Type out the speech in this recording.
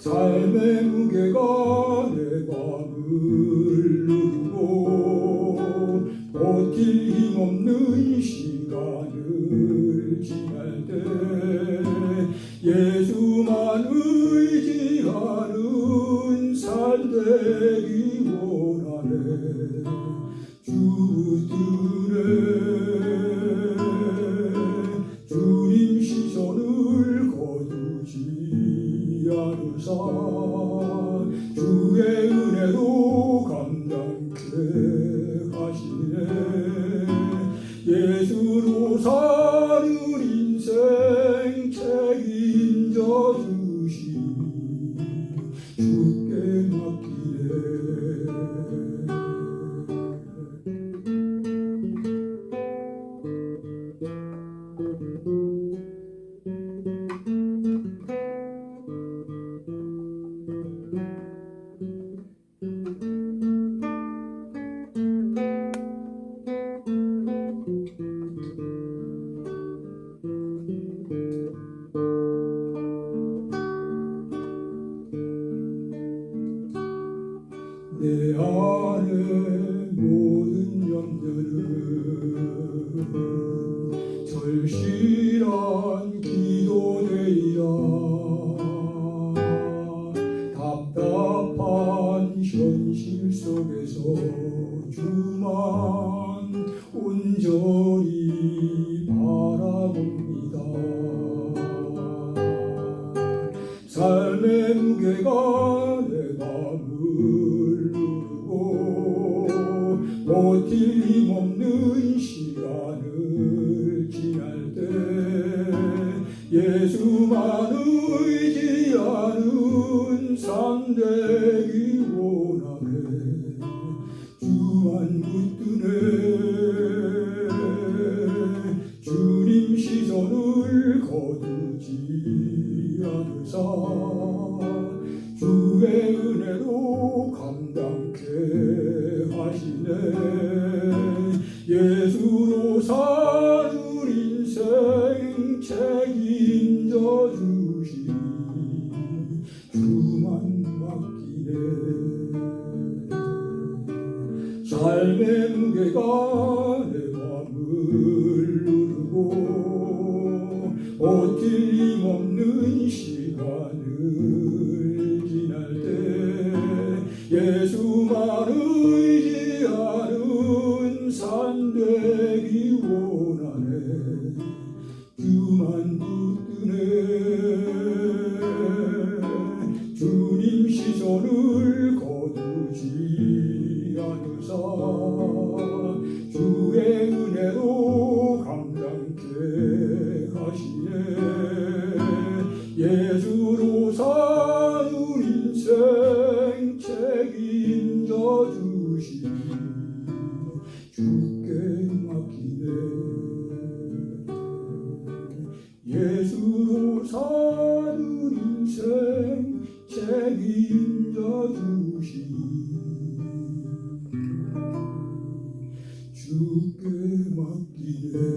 삶의 무게가 내 맘을 누르고 버틸 힘없는 시간을 지날 때 않으사 주의 은혜로 감당케 하시네. 예수로 사 내 안에 모든 염려는 절실한 기도되리라. 답답한 현실 속에서 주만 온전히 바라봅니다. 삶의 무게가 내 맘을 누르고 버틸 힘없는 시간을 지날 때 예수만 의지하는 삶 되기 원하네. 주만 붙드네. 주님 시선을 거두지 않으사 삶의 무게가 내 맘을 누르고 버틸 힘없는 시간을 예수로 사는 인생 책임져 주시 주께 맡기네